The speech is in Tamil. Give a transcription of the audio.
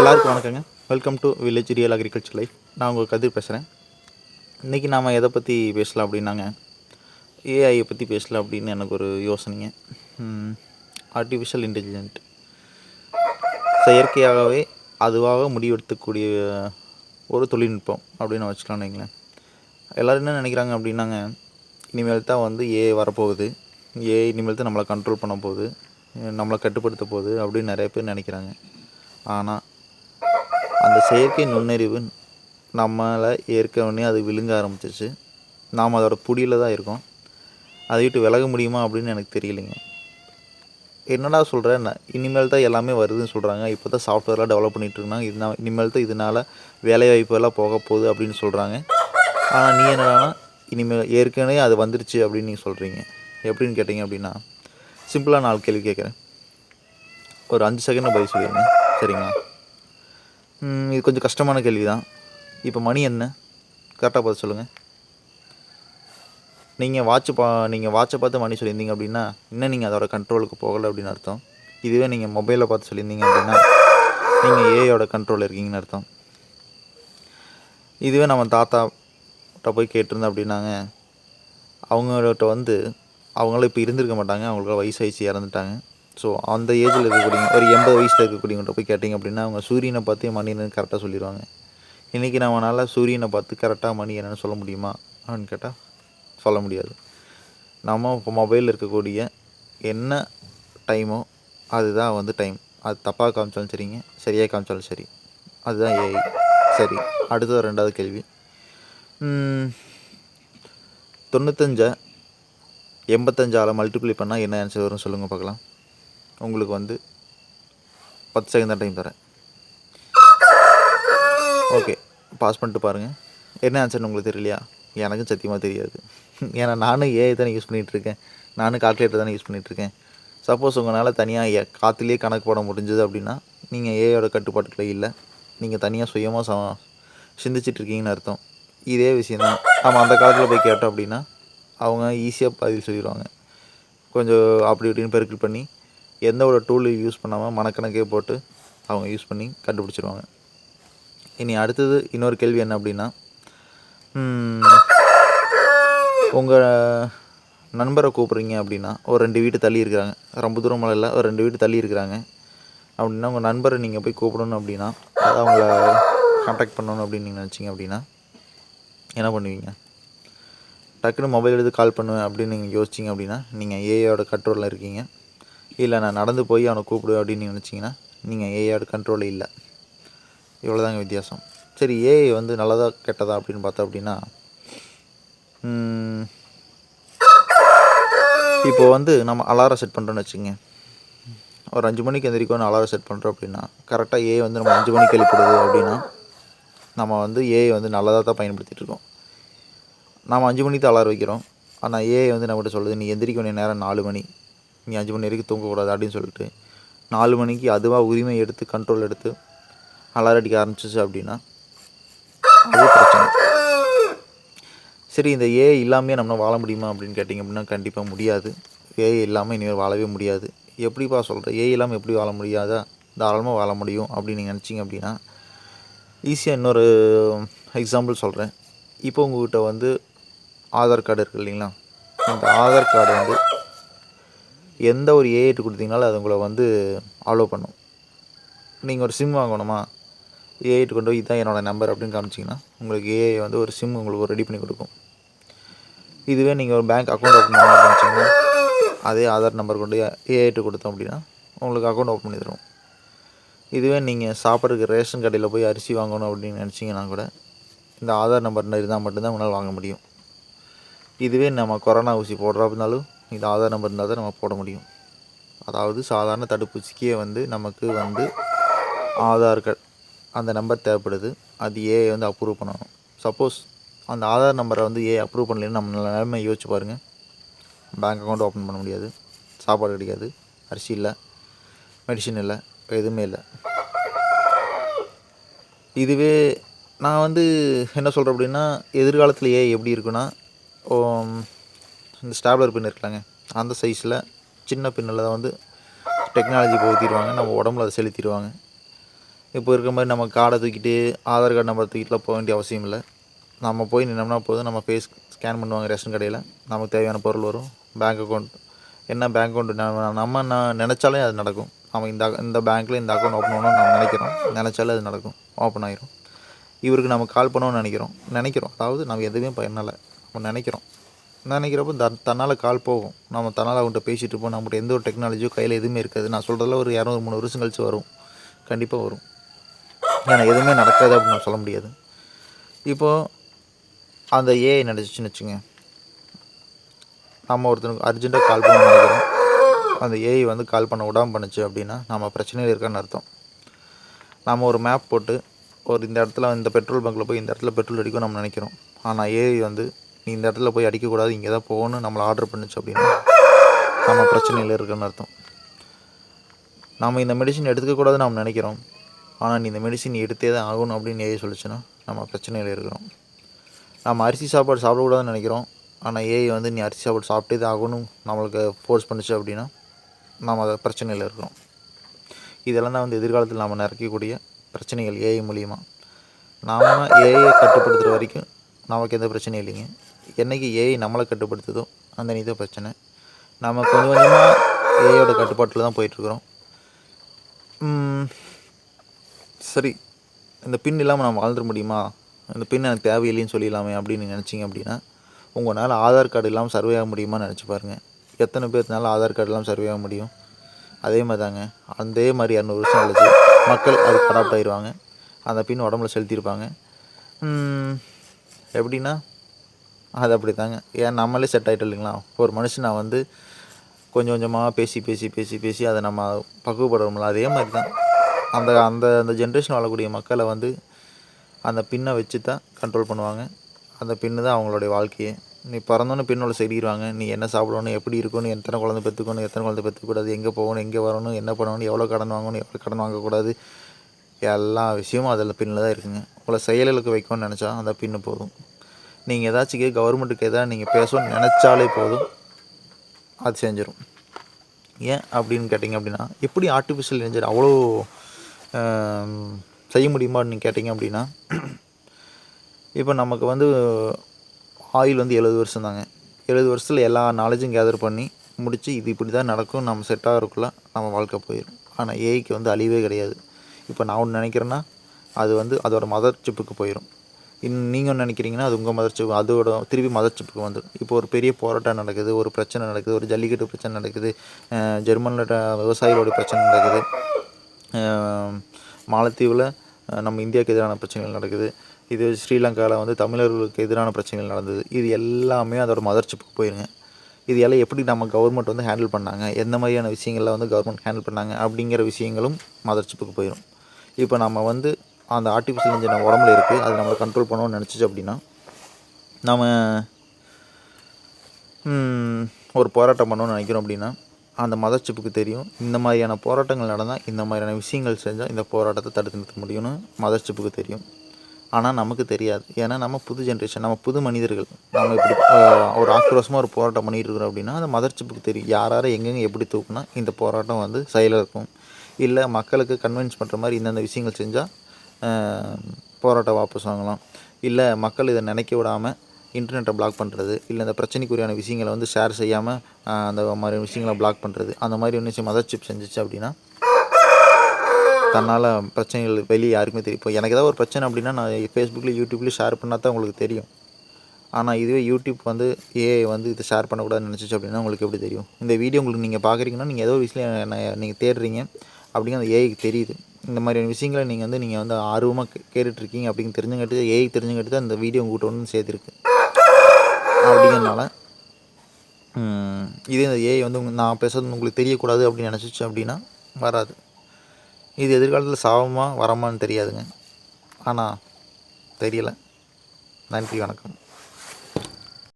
எல்லாருக்கும் வணக்கங்க. Welcome to village real agriculture life நான் உங்கள் கதிர் பேசுகிறேன் இன்றைக்கி நாம் எதை பற்றி பேசலாம் அப்படின்னாங்க? ஏஐயை பற்றி பேசலாம் அப்படின்னு எனக்கு ஒரு யோசனைங்க. ஆர்டிஃபிஷியல் இன்டெலிஜென்ட் செயற்கையாகவே அதுவாக முடிவெடுத்தக்கூடிய ஒரு தொழில்நுட்பம் அப்படின்னு வச்சுக்கலாம்னு வைங்களேன். எல்லோரும் என்ன நினைக்கிறாங்க அப்படின்னாங்க? இனிமேல் தான் வந்து ஏ வரப்போகுது. ஏ இனிமேல் தான் நம்மளை கண்ட்ரோல் பண்ண போகுது. நம்மளை கட்டுப்படுத்த போகுது அப்படின்னு நிறைய பேர் நினைக்கிறாங்க. ஆனால் அந்த செயற்கை நுண்ணறிவு நம்மளை ஏற்கனவே அது விழுங்க ஆரம்பிச்சிச்சு நாம் அதோட புடியில் தான் இருக்கோம். அதை விட்டு விலக முடியுமா அப்படின்னு எனக்கு தெரியலைங்க. என்னடா சொல்கிறேன் இனிமேல் தான் எல்லாமே வருதுன்னு சொல்கிறாங்க இப்போ தான் சாஃப்ட்வேர்லாம் டெவலப் பண்ணிட்டு இருக்காங்க. இதுனா இனிமேல் தான் இதனால் வேலைவாய்ப்பெல்லாம் போக போகுது அப்படின்னு சொல்கிறாங்க ஆனால் நீ என்னடானா இனிமேல் ஏற்கனவே அது வந்துருச்சு அப்படின்னு நீங்கள் சொல்கிறீங்க எப்படின்னு கேட்டிங்க அப்படின்னா சிம்பிளாக நாலு கேள்வி கேட்குறேன். ஒரு அஞ்சு செகண்ட் பதில் சொல்லிடுங்க. சரிங்களா? இது கொஞ்சம் கஷ்டமான கேள்வி தான் இப்போ மணி என்ன? கரெக்டாக பார்த்து சொல்லுங்கள் நீங்கள் வாட்ச் பா நீங்கள் வாட்சை பார்த்து மணி சொல்லியிருந்தீங்க அப்படின்னா இன்னும் நீங்கள் அதோட கண்ட்ரோலுக்கு போகலை அப்படின்னு அர்த்தம். இதுவே நீங்கள் மொபைலை பார்த்து சொல்லியிருந்தீங்க அப்படின்னா நீங்கள் ஏஐயோட கண்ட்ரோலில் இருக்கீங்கன்னு அர்த்தம். இதுவே நம்ம தாத்தாட்ட போய் கேட்டிருந்தோம் அப்படின்னாங்க. அவங்கள்ட்ட வந்து அவங்களாம் இப்போ இருந்திருக்க மாட்டாங்க. அவங்களுக்கு வயசு இறந்துட்டாங்க. ஸோ அந்த ஏஜில் இருக்கக்கூடிய ஒரு எண்பது வயசில் இருக்கக்கூடியவங்கள்ட்ட போய் கேட்டிங்க அப்படின்னா அவங்க சூரியனை பார்த்து மணி என்னன்னு கரெக்டாக சொல்லிடுவாங்க. இன்றைக்கி நம்மளால் சூரியனை பார்த்து கரெக்டாக மணி என்னென்னு சொல்ல முடியுமா? அப்படின்னு கேட்டால் சொல்ல முடியாது. நம்ம இப்போ மொபைலில் இருக்கக்கூடிய என்ன டைமோ அதுதான் வந்து டைம் அது தப்பாக காமிச்சாலும் சரிங்க சரியாக காமிச்சாலும் சரி. அதுதான் ஏஐ சரி அடுத்தது ரெண்டாவது கேள்வி. தொண்ணூத்தஞ்சை எண்பத்தஞ்சால் மல்டிப்ளை பண்ணால் என்ன ஆன்சர் வரும்னு சொல்லுங்கள் பார்க்கலாம். உங்களுக்கு வந்து பத்து செகண்ட் தான் டைம் தரேன். ஓகே பாஸ் பண்ணிட்டு பாருங்கள் என்ன ஆன்சர்னு உங்களுக்கு தெரியலையா? எனக்கும் சத்தியமாக தெரியாது. ஏன்னா நானும் ஏஐ தானே யூஸ் பண்ணிகிட்ருக்கேன் நானும் கால்குலேட்டர் தானே யூஸ் பண்ணிகிட்ருக்கேன் சப்போஸ் உங்களால் தனியாக காற்றுலேயே கணக்கு போட முடிஞ்சது அப்படின்னா நீங்கள் ஏஐயோட கட்டுப்பாட்டுக்குள்ளே இல்லை. நீங்கள் தனியாக சுயமாக ச சிந்திச்சிட்டு இருக்கீங்கன்னு அர்த்தம். இதே விஷயந்தான் நம்ம அந்த காலத்தில் போய் கேட்டோம் அப்படின்னா அவங்க ஈஸியாக பதில் சொல்லிடுவாங்க. கொஞ்சம் அப்படி இப்படின்னு பெருக்கல் பண்ணி எந்த ஒரு டூல் யூஸ் பண்ணாமல் மனக்கணக்கே போட்டு அவங்க யூஸ் பண்ணி கண்டுபிடிச்சிருவாங்க. இனி அடுத்தது இன்னொரு கேள்வி என்ன அப்படின்னா உங்கள் நண்பரை கூப்பிட்றீங்க அப்படின்னா ஒரு ரெண்டு வீட்டு தள்ளி இருக்கிறாங்க. ரொம்ப தூரம் இல்லை ஒரு ரெண்டு வீட்டு தள்ளி இருக்கிறாங்க. அப்படின்னா உங்கள் நண்பரை நீங்கள் போய் கூப்பிடணும் அப்படின்னா அதை அவங்கள காண்டாக்ட் பண்ணணும் அப்படின்னு நீங்கள் நினச்சிங்க அப்படின்னா என்ன பண்ணுவீங்க? டக்குன்னு மொபைல் எடுத்து கால் பண்ணுவேன் அப்படின்னு நீங்கள் யோசிச்சிங்க அப்படின்னா நீங்கள் ஏஐயோட கண்ட்ரோலில் இருக்கீங்க. இல்லை நான் நடந்து போய் அவனை கூப்பிடுவேன் அப்படின்னு நீங்கள் நினச்சிங்கன்னா நீங்கள் ஏஐயோட கண்ட்ரோலே இல்லை. இவ்வளோதாங்க வித்தியாசம். சரி ஏஐ வந்து நல்லதா கெட்டதா அப்படின்னு பார்த்தா அப்படின்னா இப்போ வந்து நம்ம அலாரம் செட் பண்ணுறோன்னு வச்சுங்க ஒரு அஞ்சு மணிக்கு எந்திரிக்கணும் அலாரம் செட் பண்ணுறோம் அப்படின்னா கரெக்டாக ஏஐ வந்து நம்ம அஞ்சு மணிக்கு எழுப்பிடுது அப்படின்னா நம்ம வந்து ஏஐ வந்து நல்லதாக தான் பயன்படுத்திகிட்டு இருக்கோம். நம்ம அஞ்சு மணிக்கு தான் அலாரம் வைக்கிறோம். ஆனால் ஏஐ வந்து நம்மகிட்ட சொல்லுது நீ எந்திரிக்க வேண்டிய நேரம் நாலு மணி. நீ அஞ்சு மணி வரைக்கும் தூங்கக்கூடாது அப்படின்னு சொல்லிட்டு நாலு மணிக்கு அதுவாக உரிமை எடுத்து கண்ட்ரோல் எடுத்து அலாரம் அடிக்க ஆரம்பிச்சிச்சு அப்படின்னா அது பிரச்சனை. சரி இந்த ஏஐ இல்லாமையே நம்ம வாழ முடியுமா அப்படின்னு கேட்டிங்க அப்படின்னா கண்டிப்பாக முடியாது. ஏஐ இல்லாமல் இனிமேல் வாழவே முடியாது. எப்படிப்பா சொல்கிறேன் ஏ இல்லாமல் எப்படி வாழ முடியாதா? தாராளமாக வாழ முடியும் அப்படின்னு நீங்கள் நினச்சிங்க அப்படின்னா ஈஸியாக இன்னொரு எக்ஸாம்பிள் சொல்கிறேன் இப்போ உங்கள்கிட்ட வந்து ஆதார் கார்டு இருக்குது இல்லைங்களா? அந்த ஆதார் கார்டு வந்து எந்த ஒரு ஏஐட்டு கொடுத்தீங்கனாலும் அது உங்களை வந்து அலோவ் பண்ணும். நீங்கள் ஒரு சிம் வாங்கணுமா? ஏஐட்டு கொண்டு போய் இதுதான் என்னோடய நம்பர் அப்படின்னு காமிச்சிங்கன்னா உங்களுக்கு ஏஐ வந்து ஒரு சிம் உங்களுக்கு ரெடி பண்ணி கொடுக்கும். இதுவே நீங்கள் ஒரு பேங்க் அக்கௌண்ட் ஓப்பன் பண்ணணும் வச்சிங்கன்னா அதே ஆதார் நம்பர் கொண்டு ஏஐட்டு கொடுத்தோம் அப்படின்னா உங்களுக்கு அக்கௌண்ட் ஓப்பன் பண்ணி தரும் இதுவே நீங்கள் சாப்பிட்றதுக்கு ரேஷன் கடையில் போய் அரிசி வாங்கணும் அப்படின்னு நினச்சிங்கன்னா கூட இந்த ஆதார் நம்பர் இருந்தால் மட்டும்தான் உங்களால் வாங்க முடியும். இதுவே நம்ம கொரோனா ஊசி போடுறோம் அப்படின்னாலும் இந்த ஆதார் நம்பர் இருந்தால் தான் நம்ம போட முடியும். அதாவது சாதாரண தடுப்பூசிக்கே வந்து நமக்கு வந்து ஆதார் கார்டு அந்த நம்பர் தேவைப்படுது. அது ஏஐ வந்து அப்ரூவ் பண்ணணும். சப்போஸ் அந்த ஆதார் நம்பரை வந்து ஏ அப்ரூவ் பண்ணலன்னு நம்ம நிலைமை யோசிச்சு பாருங்கள் பேங்க் அக்கௌண்ட் ஓப்பன் பண்ண முடியாது. சாப்பாடு கிடைக்காது. அரிசி இல்லை. மெடிசின் இல்லை. எதுவுமே இல்லை. இதுவே நான் வந்து என்ன சொல்கிறேன் அப்படின்னா எதிர்காலத்தில் ஏ எப்படி இருக்குன்னா இந்த ஸ்டாப்லர் பின் இருக்கலாங்க அந்த சைஸில் சின்ன பின்னில் தான் வந்து டெக்னாலஜி போத்திடுவாங்க நம்ம உடம்புல அதை செலுத்திடுவாங்க. இப்போ இருக்கிற மாதிரி நம்ம கார்டை தூக்கிட்டு ஆதார் கார்டு நம்பர் தூக்கிட்டுலாம் போக வேண்டிய அவசியம் இல்லை. நம்ம போய் நின்னோம்னா போதும். நம்ம ஃபேஸ் ஸ்கேன் பண்ணுவாங்க ரேஷன் கடையில். நமக்கு தேவையான பொருள் வரும். பேங்க் அக்கௌண்ட் என்ன பேங்க் அக்கௌண்ட் நம்ம நான் நினச்சாலே அது நடக்கும். நம்ம இந்த இந்த பேங்க்கில் இந்த அக்கௌண்ட் ஓப்பன் பண்ணணும்னு நம்ம நினைக்கிறோம். நினச்சாலே அது நடக்கும். ஓப்பன் ஆகிரும் இவருக்கு நம்ம கால் பண்ணணும்னு நினைக்கிறோம். நினைக்கிறோம். அதாவது நம்ம எதுவுமே பண்ணலை. நம்ம நினைக்கிறோம். நினைக்கிறப்போ த தன்னால் கால் போகும். நம்ம தன்னால் அவங்கள்ட்ட பேசிகிட்டு இருப்போம். நம்மகிட்ட எந்த ஒரு டெக்னாலஜியோ கையில் எதுவுமே இருக்காது. நான் சொல்கிறதுல ஒரு இரநூறு மூணு வருஷம் கழிச்சு வரும். கண்டிப்பாக வரும். ஏன்னா எதுவுமே நடக்காது அப்படின்னு நான் சொல்ல முடியாது. இப்போது அந்த ஏஐ நடந்துச்சுன்னு வச்சுங்க நம்ம ஒருத்தனுக்கு அர்ஜென்ட்டாக கால் பண்ண நினைக்கிறோம். அந்த ஏஐ வந்து கால் பண்ண விடாமல் பண்ணுச்சு அப்படின்னா நம்ம பிரச்சனையில் இருக்கான்னு அர்த்தம். நம்ம ஒரு மேப் போட்டு ஒரு இந்த இடத்துல இந்த பெட்ரோல் பங்க்கில் போய் இந்த இடத்துல பெட்ரோல் அடிக்கும் நம்ம நினைக்கிறோம். ஆனால் ஏஐ வந்து நீ இந்த இடத்துல போய் அடிக்கக்கூடாது இங்கே தான் போகணும் நம்மளை ஆர்டர் பண்ணுச்சு அப்படின்னா நம்ம பிரச்சனையில் இருக்குன்னு அர்த்தம். நாம் இந்த மெடிசின் எடுத்துக்கக்கூடாதுன்னு நம்ம நினைக்கிறோம். ஆனால் நீ இந்த மெடிசின் எடுத்தே தான் ஆகணும் அப்படின்னு ஏஐ சொல்லிச்சுன்னா நம்ம பிரச்சனையில் இருக்கிறோம். நம்ம அரிசி சாப்பாடு சாப்பிடக்கூடாதுன்னு நினைக்கிறோம். ஆனால் ஏஐ வந்து நீ அரிசி சாப்பாடு சாப்பிட்டே தான் ஆகணும் நம்மளுக்கு ஃபோர்ஸ் பண்ணுச்சு அப்படின்னா நம்ம அதை பிரச்சனையில் இருக்கிறோம். இதெல்லாம் தான் வந்து எதிர்காலத்தில் நாம் நிறைக்கக்கூடிய பிரச்சனைகள் ஏஐ மூலிமா நாம் ஏஐயை கட்டுப்படுத்துகிற வரைக்கும் நமக்கு எந்த பிரச்சனையும் இல்லைங்க. என்றைக்கு ஏஐ நம்மளை கட்டுப்படுத்துதோ அந்த நீ தான் பிரச்சனை. நம்ம கொஞ்சம் கொஞ்சமாக ஏஐயோட கட்டுப்பாட்டில் தான் போயிட்டுருக்குறோம். சரி. இந்த பின் இல்லாமல் நம்ம வாழ்ந்துட முடியுமா? இந்த பின் எனக்கு தேவையில்லைன்னு சொல்லிடலாமே அப்படின்னு நினச்சிங்க அப்படின்னா உங்களால் ஆதார் கார்டு இல்லாமல் சர்வே ஆக முடியுமான்னு நினச்சி பாருங்கள் எத்தனை பேர்த்துனால ஆதார் கார்டு இல்லாமல் சர்வே ஆக முடியும்? அதே மாதிரி தாங்க அதே மாதிரி இரநூறு வருஷம் கழிச்சு மக்கள் அதுக்கு அடாப்ட் ஆயிடுவாங்க. அந்த பின் உடம்புல செலுத்தியிருப்பாங்க. எப்படின்னா அது அப்படி தாங்க ஏன் நம்மளே செட் ஆகிட்டோம் இல்லைங்களா? ஒரு மனுஷனை வந்து கொஞ்சம் கொஞ்சமாக பேசி பேசி பேசி பேசி அதை நம்ம பக்குவப்படுறோம்ல. அதே மாதிரி தான் அந்த அந்த அந்த ஜென்ரேஷன் வாழக்கூடிய மக்களை வந்து அந்த பின்னை வச்சு தான் கண்ட்ரோல் பண்ணுவாங்க. அந்த பின்னு தான் அவங்களுடைய வாழ்க்கையே. நீ பிறந்தோன்னு பின்னோட செடிடுவாங்க நீ என்ன சாப்பிடணும் எப்படி இருக்கணும் எத்தனை குழந்தை பெற்றுக்கணும் எத்தனை குழந்தை பெற்றுக்கூடாது எங்கே போகணும் எங்கே வரணும் என்ன பண்ணணும் எவ்வளோ கடன் வாங்கணும் எவ்வளோ கடன் வாங்கக்கூடாது எல்லா விஷயமும் அதில் பின்னில் தான் இருக்குங்க. உங்களை செயலுக்கு வைக்கணும்னு நினச்சா அந்த பின்னு போதும். நீங்கள் ஏதாச்சும் கவர்மெண்ட்டுக்கு எதாவது நீங்கள் பேசணும்னு நினச்சாலே போதும். அது செஞ்சிடும் ஏன் அப்படின்னு கேட்டிங்க அப்படின்னா எப்படி ஆர்டிஃபிஷியல் இன்ஜின் அவ்வளோ செய்ய முடியுமான்னு நீங்கள் கேட்டிங்க அப்படின்னா இப்போ நமக்கு வந்து ஆயில் வந்து எழுபது வருஷம் தாங்க. எழுபது வருஷத்தில் எல்லா நாலேஜும் கேதர் பண்ணி முடித்து இது இப்படி தான் நடக்கும் நம்ம செட்டாக ஆகிறதுக்குள்ள நம்ம வாழ்க்கை போயிடும் ஆனால் ஏஐக்கு வந்து அழிவே கிடையாது. இப்போ நான் ஒன்று நினைக்கிறேன்னா அது வந்து அதோட மதர் சிப்புக்கு போயிடும் இன் நீங்கள் ஒன்று நினைக்கிறீங்கன்னா அது உங்கள் மதர் சிப்பு அதோட திருப்பி மதர் சிப்புக்கு வந்துடும் இப்போ ஒரு பெரிய போராட்டம் நடக்குது ஒரு பிரச்சனை நடக்குது ஒரு ஜல்லிக்கட்டு பிரச்சனை நடக்குது ஜெர்மனில் விவசாயிகளோட பிரச்சனை நடக்குது மாலத்தீவில் நம்ம இந்தியாவுக்கு எதிரான பிரச்சனைகள் நடக்குது. இது ஸ்ரீலங்காவில் வந்து தமிழர்களுக்கு எதிரான பிரச்சனைகள் நடந்தது. இது எல்லாமே அதோட மதர் சிப்புக்கு போயிருங்க. இது எல்லாம் எப்படி நம்ம கவர்மெண்ட் வந்து ஹேண்டில் பண்ணாங்க? எந்த மாதிரியான விஷயங்கள்லாம் வந்து கவர்மெண்ட் ஹேண்டில் பண்ணாங்க? அப்படிங்கிற விஷயங்களும் மதர் சிப்புக்கு போயிடும் இப்போ நம்ம வந்து அந்த ஆர்டிஃபிஷியல் இன்ஜின் உடம்புல இருக்குது அது நம்மளை கண்ட்ரோல் பண்ணணும்னு நினச்சிச்சு அப்படின்னா நம்ம ஒரு போராட்டம் பண்ணணும்னு நினைக்கிறோம் அப்படின்னா அந்த மதர்ஷிப்புக்கு தெரியும். இந்த மாதிரியான போராட்டங்கள் நடந்தால் இந்த மாதிரியான விஷயங்கள் செஞ்சால் இந்த போராட்டத்தை தடுத்து நிறுத்த முடியும்னு மதர்ஷிப்புக்கு தெரியும். ஆனால் நமக்கு தெரியாது. ஏன்னா நம்ம புது ஜென்ரேஷன் நம்ம புது மனிதர்கள் நம்ம இப்படி ஒரு ஆக்ரோஷமாக ஒரு போராட்டம் பண்ணிகிட்டு இருக்கிறோம் அப்படின்னா அந்த மதர்ஷிப்புக்கு தெரியும். யார் எங்கெங்கே எப்படி தூக்குனா இந்த போராட்டம் வந்து செயலாக இருக்கும் இல்லை மக்களுக்கு கன்வின்ஸ் பண்ணுற மாதிரி இந்தந்த விஷயங்கள் செஞ்சால் போராட்டம் வாபஸ் வாங்கலாம் இல்லை மக்கள் இதை நினைக்க விடாமல் இன்டர்நெட்டை பிளாக் பண்ணுறது இல்லை இந்த பிரச்சனைக்குரியான விஷயங்களை வந்து ஷேர் செய்யாமல் அந்த மாதிரி விஷயங்களை பிளாக் பண்ணுறது அந்த மாதிரி ஒன்று மதர் சிப் செஞ்சிச்சு அப்படின்னா தன்னால் பிரச்சனைகள் வெளியே யாருக்குமே தெரியும் இப்போ எனக்கு ஏதாவது ஒரு பிரச்சனை அப்படின்னா நான் ஃபேஸ்புக்லேயும் யூடியூப்லேயும் ஷேர் பண்ணால் தான் உங்களுக்கு தெரியும். ஆனால் இதுவே யூடியூப் வந்து ஏஐ வந்து இதை ஷேர் பண்ணக்கூடாதுன்னு நினச்சிச்சு அப்படின்னா உங்களுக்கு எப்படி தெரியும்? இந்த வீடியோ உங்களுக்கு நீங்கள் பார்க்குறீங்கன்னா நீங்கள் ஏதோ ஒரு விஷயம் நீங்கள் தேடுறீங்க அப்படிங்கிற அந்த ஏஐக்கு தெரியுது. இந்த மாதிரியான விஷயங்களை நீங்கள் வந்து நீங்கள் வந்து ஆர்வமாக கேட்டுட்ருக்கீங்க அப்படின்னு தெரிஞ்சுங்கிட்டு ஏஐ தெரிஞ்சுங்கிட்டு தான் இந்த வீடியோ உங்கள்கிட்ட ஒன்று சேர்த்துருக்கு. அப்படிங்கிறனால இதே இந்த ஏஐ வந்து நான் பேசுறது உங்களுக்கு தெரியக்கூடாது அப்படின்னு நினச்சிச்சு அப்படின்னா வராது. இது எதிர்காலத்தில் சாபமாக வரமான்னு தெரியாதுங்க. ஆனால் தெரியலை. நன்றி வணக்கம்.